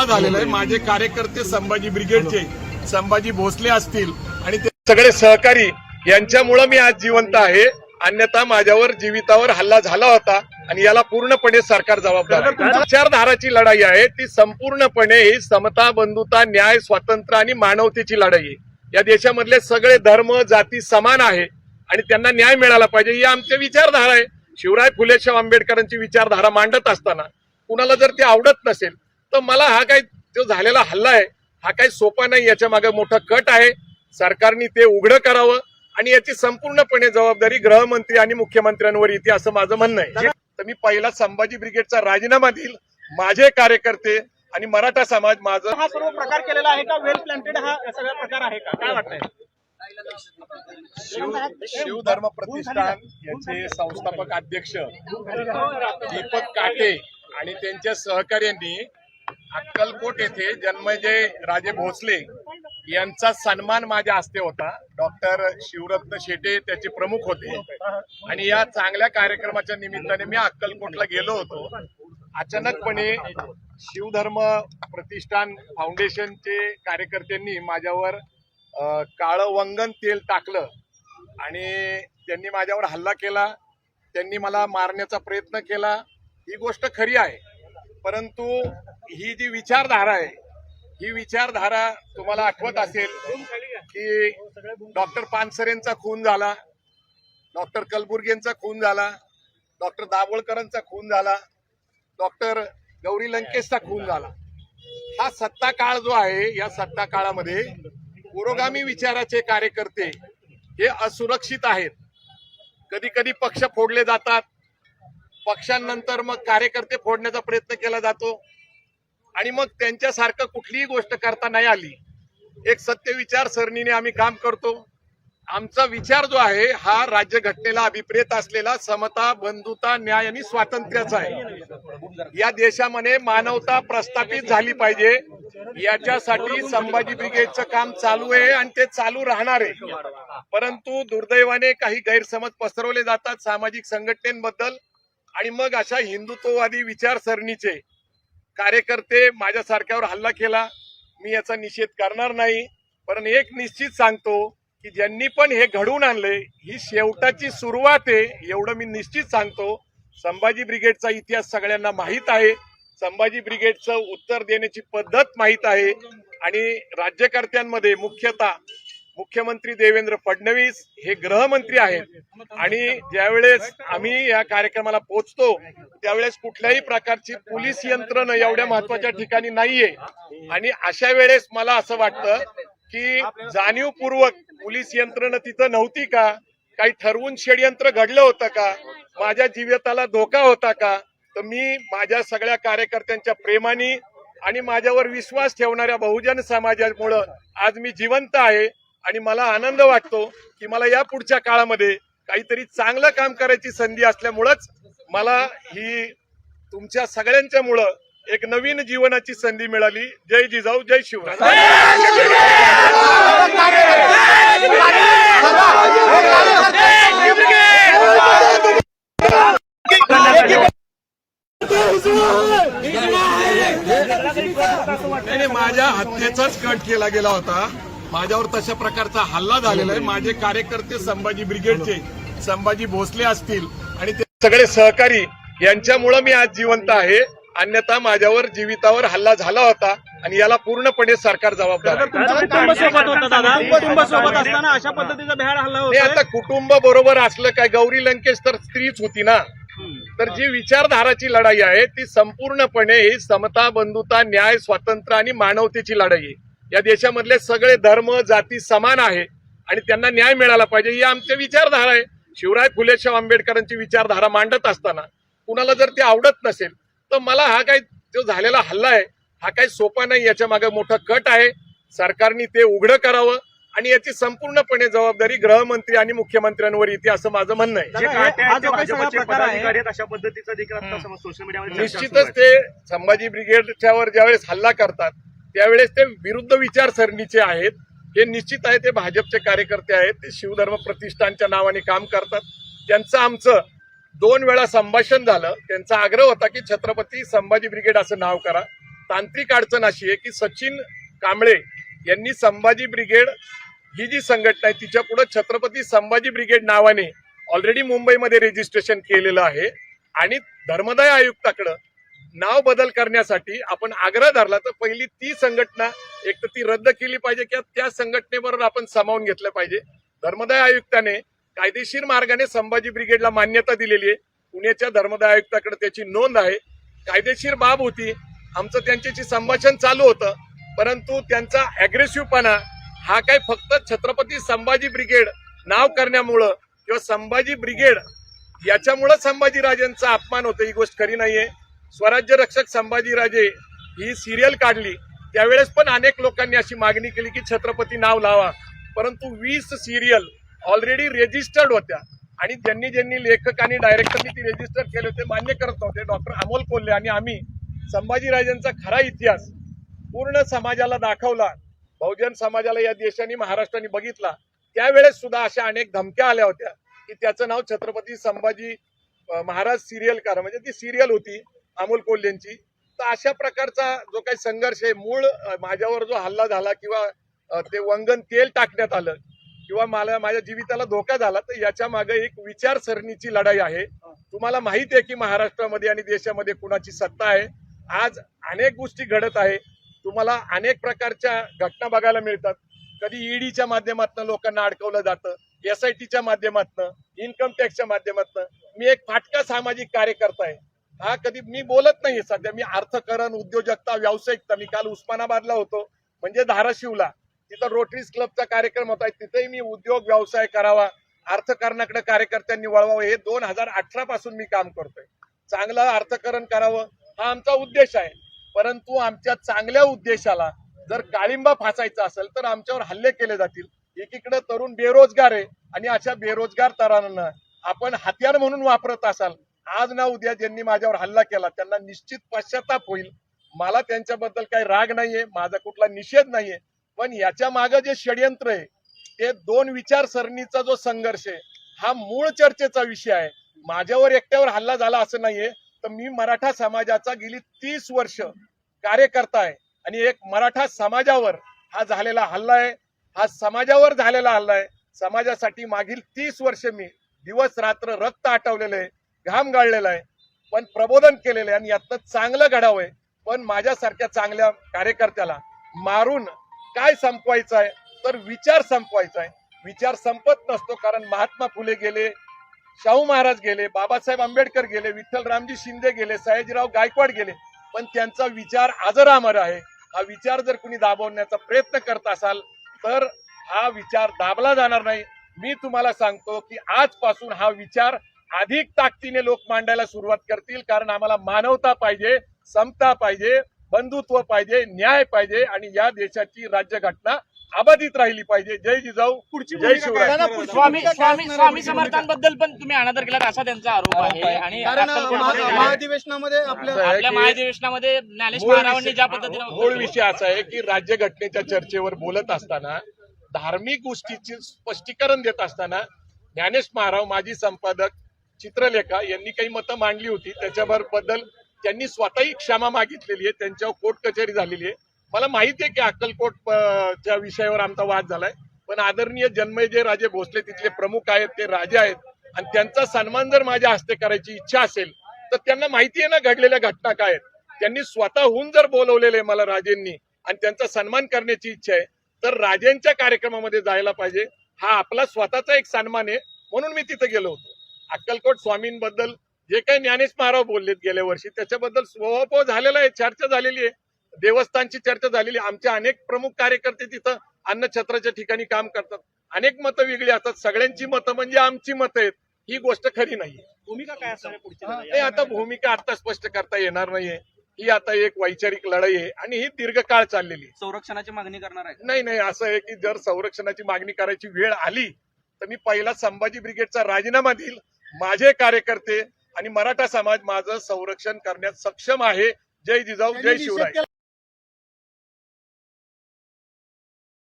हल्ला झालेला आहे. माझे कार्यकर्ते संभाजी ब्रिगेडचे संभाजी भोसले असतील आणि ते सगळे सहकारी यांच्यामुळं मी आज जिवंत आहे. अन्यथा माझ्यावर जीवितावर हल्ला झाला होता आणि याला पूर्णपणे सरकार जबाबदार विचारधाराची लढाई आहे. ती संपूर्णपणे ही समता बंधुता न्याय स्वातंत्र्य आणि मानवतेची लढाई आहे. या देशामधले सगळे धर्म जाती समान आहे आणि त्यांना न्याय मिळाला पाहिजे. ही आमची विचारधारा आहे. शिवराय फुले शाह आंबेडकरांची विचारधारा मांडत असताना कुणाला जर ते आवडत नसेल तर मला हा काही जो झालेला हल्ला आहे हा काही सोपा नाही याच्या मागे मोठा कट आहे. सरकारने ते उघडं करावं आणि याची संपूर्णपणे जबाबदारी गृहमंत्री आणि मुख्यमंत्र्यांवर येते असं माझं म्हणणं आहे. तर मी पहिला संभाजी ब्रिगेडचा राजीनामा देईल माझे कार्यकर्ते आणि मराठा समाज माझं हा सर्व प्रकार केलेला आहे का? वेल प्लॅन्टेड हा सगळा प्रकार आहे का? काय वाटतंय? शिव शिवधर्म प्रतिष्ठान याचे संस्थापक अध्यक्ष दीपक काटे आणि त्यांच्या सहकार्यांनी अक्कलकोट येथे जन्मजय राजे भोसले यांचा सन्मान माझ्या हस्ते होता. डॉक्टर शिवरत्न शेटे त्याचे प्रमुख होते. आणि या चांगल्या कार्यक्रमाच्या निमित्ताने मी अक्कलकोटला गेलो होतो. अचानकपणे शिवधर्म प्रतिष्ठान फाउंडेशनचे कार्यकर्त्यांनी माझ्यावर काळं वंगन तेल टाकलं आणि त्यांनी माझ्यावर हल्ला केला. त्यांनी मला मारण्याचा प्रयत्न केला. ही गोष्ट खरी आहे. परंतु ही जी विचारधारा आहे ही विचारधारा तुम्हाला आठवत असेल की डॉक्टर पानसरेंचा खून झाला डॉक्टर कलबुर्गेंचा खून झाला डॉक्टर दाभोळकरांचा खून झाला डॉक्टर गौरी लंकेशचा खून झाला. हा सत्ता काळ जो आहे या सत्ता काळामध्ये पुरोगामी विचाराचे कार्यकर्ते हे असुरक्षित आहेत. कधी कधी पक्ष फोडले जातात पक्षांनंतर मग कार्यकर्ते फोडण्याचा प्रयत्न केला जातो. आणि मग त्यांच्यासारखं कुठलीही गोष्ट करता नाही आली. एक सत्य विचार सरणीने आम्ही काम करतो. आमचा विचार जो आहे हा राज्यघटनेला अभिप्रेत असलेला समता बंधुता न्याय आणि स्वातंत्र्याचा आहे. या देशामध्ये मानवता प्रस्थापित झाली पाहिजे. याच्यासाठी संभाजी ब्रिगेडचं काम चालू आहे आणि ते चालू राहणार आहे. परंतु दुर्दैवाने काही गैरसमज पसरवले जातात सामाजिक संघटनेबद्दल. आणि मग अशा हिंदुत्ववादी विचारसरणीचे कार्यकर्ते माझ्यासारख्यावर हल्ला केला. मी याचा निषेध करणार नाही. पण एक निश्चित सांगतो की ज्यांनी पण हे घडवून आणले ही शेवटाची सुरुवात आहे एवढं मी निश्चित सांगतो. संभाजी ब्रिगेडचा इतिहास सगळ्यांना माहीत आहे. संभाजी ब्रिगेडचं उत्तर देण्याची पद्धत माहीत आहे. आणि राज्यकर्त्यांमध्ये मुख्यतः मुख्यमंत्री देवेंद्र फडणवीस हे गृहमंत्री आहेत. आणि ज्यावेळेस आम्ही या कार्यक्रमाला पोहोचतो त्यावेळेस कुठल्याही प्रकारची पोलीस यंत्रणा एवढ्या महत्त्वाच्या ठिकाणी नाहीये. आणि अशा वेळेस मला असं वाटतं की जाणीवपूर्वक पोलीस यंत्रणा तिथं नव्हती का? काही ठरवून षडयंत्र घडलं होतं का? माझ्या जीविताला धोका होता का? तर मी माझ्या सगळ्या कार्यकर्त्यांच्या प्रेमाने आणि माझ्यावर विश्वास ठेवणाऱ्या बहुजन समाजामुळं आज मी जिवंत आहे. आणि मला आनंद वाटतो की मला या पुढच्या काळामध्ये काहीतरी चांगलं काम करायची संधी असल्यामुळंच मला ही तुमच्या सगळ्यांच्या मुळं एक नवीन जीवनाची संधी मिळाली. जय जिजाऊ जय शिवराय. माझ्या हत्येचाच कट केला गेला होता. माझ्यावर तशा प्रकारचा हल्ला झालेला आहे. माझे कार्यकर्ते संभाजी ब्रिगेडचे संभाजी भोसले असतील आणि ते सगळे सहकारी यांच्यामुळं मी आज जिवंत आहे. अन्यथा माझ्यावर जीवितावर हल्ला झाला होता आणि याला पूर्णपणे सरकार जबाबदार आता कुटुंब बरोबर असलं काय गौरी लंकेश तर स्त्रीच होती ना. तर जी विचारधाराची लढाई आहे ती संपूर्णपणे ही समता बंधुता न्याय स्वातंत्र्य आणि मानवतेची लढाई आहे. या देशामधले सगळे धर्म जाती समान आहे आणि त्यांना न्याय मिळाला पाहिजे ही आमची विचारधारा आहे. शिवराय फुले शाह आंबेडकरांची विचारधारा मांडत असताना कुणाला जर ते आवडत नसेल तर मला हा काही जो झालेला हल्ला आहे हा काही सोपा नाही याच्या मागे मोठा कट आहे. सरकारने ते उघडं करावं आणि याची संपूर्णपणे जबाबदारी गृहमंत्री आणि मुख्यमंत्र्यांवर येते असं माझं म्हणणं आहे. दादा, जो काही सगळा प्रकार आहे अशा पद्धतीचा देखील आता समज सोशल मीडियावर निश्चितच ते संभाजी ब्रिगेडच्यावर ज्यावेळेस हल्ला करतात त्यावेळेस ते विरुद्ध विचारसरणीचे आहेत हे निश्चित आहे ते भाजपचे कार्यकर्ते आहेत ते शिवधर्म प्रतिष्ठानच्या नावाने काम करतात. त्यांचं आमचं दोन वेळा संभाषण झालं. त्यांचा आग्रह होता की छत्रपती संभाजी ब्रिगेड असं नाव करा. तांत्रिक अडचण अशी आहे की सचिन कांबळे यांनी संभाजी ब्रिगेड ही जी संघटना आहे तिच्या पुढे छत्रपती संभाजी ब्रिगेड नावाने ऑलरेडी मुंबईमध्ये रजिस्ट्रेशन केलेलं आहे. आणि धर्मदाय आयुक्ताकडं नाव बदल करण्यासाठी आपण आग्रह धरला तर पहिली ती संघटना एक तर ती रद्द केली पाहिजे किंवा त्या संघटनेबरोबर आपण सामावून घेतलं पाहिजे. धर्मदाय आयुक्ताने कायदेशीर मार्गाने संभाजी ब्रिगेडला मान्यता दिलेली आहे. पुण्याच्या धर्मदाय आयुक्ताकडे त्याची नोंद आहे. कायदेशीर बाब होती. आमचं त्यांच्याशी संभाषण चालू होतं. परंतु त्यांचा अग्रेसिव्हपणा हा काय फक्त छत्रपती संभाजी ब्रिगेड नाव करण्यामुळं किंवा संभाजी ब्रिगेड याच्यामुळं संभाजीराजांचा अपमान होतो ही गोष्ट खरी नाहीये. स्वराज्य रक्षक संभाजीराजे ही सिरियल काढली. त्यावेळेस पण अनेक लोकांनी अशी मागणी केली की छत्रपती नाव लावा. परंतु वीस सिरियल ऑलरेडी रेजिस्टर्ड होत्या. आणि ज्यांनी ज्यांनी लेखक आणि डायरेक्टरनी ती रेजिस्टर केले होते मान्य करत नव्हते. डॉक्टर अमोल कोल्हे आणि आम्ही संभाजीराजांचा खरा इतिहास पूर्ण समाजाला दाखवला. बहुजन समाजाला या देशाने महाराष्ट्राने बघितला. त्यावेळेस सुद्धा अशा अनेक धमक्या आल्या होत्या की त्याचं नाव छत्रपती संभाजी महाराज सिरियल करा. म्हणजे ती सिरियल होती. अमोल कोल्हेंची तर अशा प्रकारचा जो काही संघर्ष आहे मूळ माझ्यावर जो हल्ला झाला किंवा ते वंगण तेल टाकण्यात आलं किंवा मला माझ्या जीविताला धोका झाला तर याच्या मागे एक विचारसरणीची लढाई आहे. तुम्हाला माहिती आहे की महाराष्ट्रामध्ये आणि देशामध्ये कुणाची सत्ता आहे? आज अनेक गोष्टी घडत आहे. तुम्हाला अनेक प्रकारच्या घटना बघायला मिळतात. कधी ईडीच्या माध्यमातून लोकांना अडकवलं जातं एस आय माध्यमातून इन्कम टॅक्सच्या माध्यमातून. मी एक फाटका सामाजिक कार्यकर्ता आहे. हा कधी मी बोलत नाहीये सध्या मी अर्थकरण उद्योजकता व्यावसायिकता मी काल उस्मानाबादला होतो. म्हणजे धाराशिवला. तिथं रोटरीज क्लबचा कार्यक्रम होता. तिथेही मी उद्योग व्यवसाय करावा अर्थकारणाकडे कार्यकर्त्यांनी वळवावं हे दोन हजार अठरा पासून मी काम करतोय. चांगलं अर्थकरण करावं हा आमचा उद्देश आहे. परंतु आमच्या चांगल्या उद्देशाला जर काळिंबा फासायचा असेल तर आमच्यावर हल्ले केले जातील. एकीकडे तरुण बेरोजगार आहे आणि अशा बेरोजगार तरुणांना आपण हत्यार म्हणून वापरत असाल आज ना उद्या ज्यांनी माझ्यावर हल्ला केला त्यांना निश्चित पश्चाताप होईल. मला त्यांच्याबद्दल काही राग नाहीये माझा कुठला निषेध नाहीये. पण याच्या मागे जे षडयंत्र आहे ते दोन विचारसरणीचा जो संघर्ष आहे हा मूळ चर्चेचा विषय आहे. माझ्यावर एकट्यावर हल्ला झाला असं नाहीये. तर मी मराठा समाजाचा गेली तीस वर्ष कार्यकर्ता आहे. आणि एक मराठा समाजावर हा झालेला हल्ला आहे. हा समाजावर झालेला हल्ला आहे. समाजासाठी मागील तीस वर्ष मी दिवस रात्र रक्त आटवलेलं आहे. घाम गाळलेला आहे. पण प्रबोधन केलेलं आहे आणि यातनं चांगलं घडावं आहे. पण माझ्यासारख्या चांगल्या कार्यकर्त्याला मारून काय संपवायचं आहे? तर विचार संपवायचा आहे. विचार संपत नसतो कारण महात्मा फुले गेले शाहू महाराज गेले बाबासाहेब आंबेडकर गेले विठ्ठल रामजी शिंदे गेले सयाजीराव गायकवाड गेले. पण त्यांचा विचार अजरामर आहे. हा विचार जर कुणी दाबवण्याचा प्रयत्न करत असाल तर हा विचार दाबला जाणार नाही. मी तुम्हाला सांगतो की आजपासून हा विचार अधिक ताकदीने लोक मांडायला सुरुवात करतील कारण आम्हाला मानवता पाहिजे समता पाहिजे बंधुत्व पाहिजे न्याय पाहिजे आणि या देशाची राज्यघटना अबाधित राहिली पाहिजे. जय जिजाऊ. पुढची जय शिवराय. स्वामी? स्वामी स्वामी समर्थांबद्दल पण तुम्ही अनादर केला असा त्यांचा आरोप आहे. आणि कारण अक्कलकोटमध्ये महा- महाधिवेशनामध्ये आपल्या महाधिवेशनामध्ये ज्ञानेश महारावांनी ज्या पद्धतीने मूळ विषय असा आहे की राज्यघटनेच्या चर्चेवर बोलत असताना धार्मिक गोष्टीचे स्पष्टीकरण देत असताना ज्ञानेश महाराव माजी संपादक चित्रलेखा यांनी काही मतं मांडली होती. त्याच्यावर बद्दल त्यांनी स्वतःही क्षमा मागितलेली आहे. त्यांच्यावर कोर्ट कचेरी झालेली आहे. मला माहिती आहे की अक्कलकोट च्या विषयावर आमचा वाद झालाय. पण आदरणीय जन्मय राजे भोसले तिथले प्रमुख आहेत ते राजे आहेत. आणि त्यांचा सन्मान जर माझ्या हस्ते करायची इच्छा असेल तर त्यांना माहिती आहे ना घडलेल्या घटना काय आहेत. त्यांनी स्वतःहून जर बोलवलेले मला राजेंनी आणि त्यांचा सन्मान करण्याची इच्छा आहे तर राजेंच्या कार्यक्रमामध्ये जायला पाहिजे. हा आपला स्वतःचा एक सन्मान आहे. म्हणून मी तिथे गेलो होतो. अक्कलकोट स्वामींबद्दल जे काही ज्ञानेश महाराव बोललेत गेल्या वर्षी त्याच्याबद्दल स्वभाव झालेला आहे चर्चा झालेली आहे. देवस्थानची चर्चा झालेली आहे. आमचे अनेक प्रमुख कार्यकर्ते तिथं अन्नछत्राच्या ठिकाणी काम करतात. अनेक मतं वेगळी असतात. सगळ्यांची मतं म्हणजे आमची मतं आहेत. ही गोष्ट खरी नाहीये. भूमिका काय असणार पुढची नाही आता भूमिका आता स्पष्ट करता येणार नाहीये. ही आता एक वैचारिक लढाई आहे आणि ही दीर्घकाळ चाललेली आहे. संरक्षणाची मागणी करणार आहे नाही नाही असं आहे की जर संरक्षणाची मागणी करायची वेळ आली तर मी पहिला संभाजी ब्रिगेडचा राजीनामा देईल. माझे कार्यकर्ते आणि मराठा समाज माझं संरक्षण करण्यात सक्षम आहे. जय जिजाऊ जय शिवराय.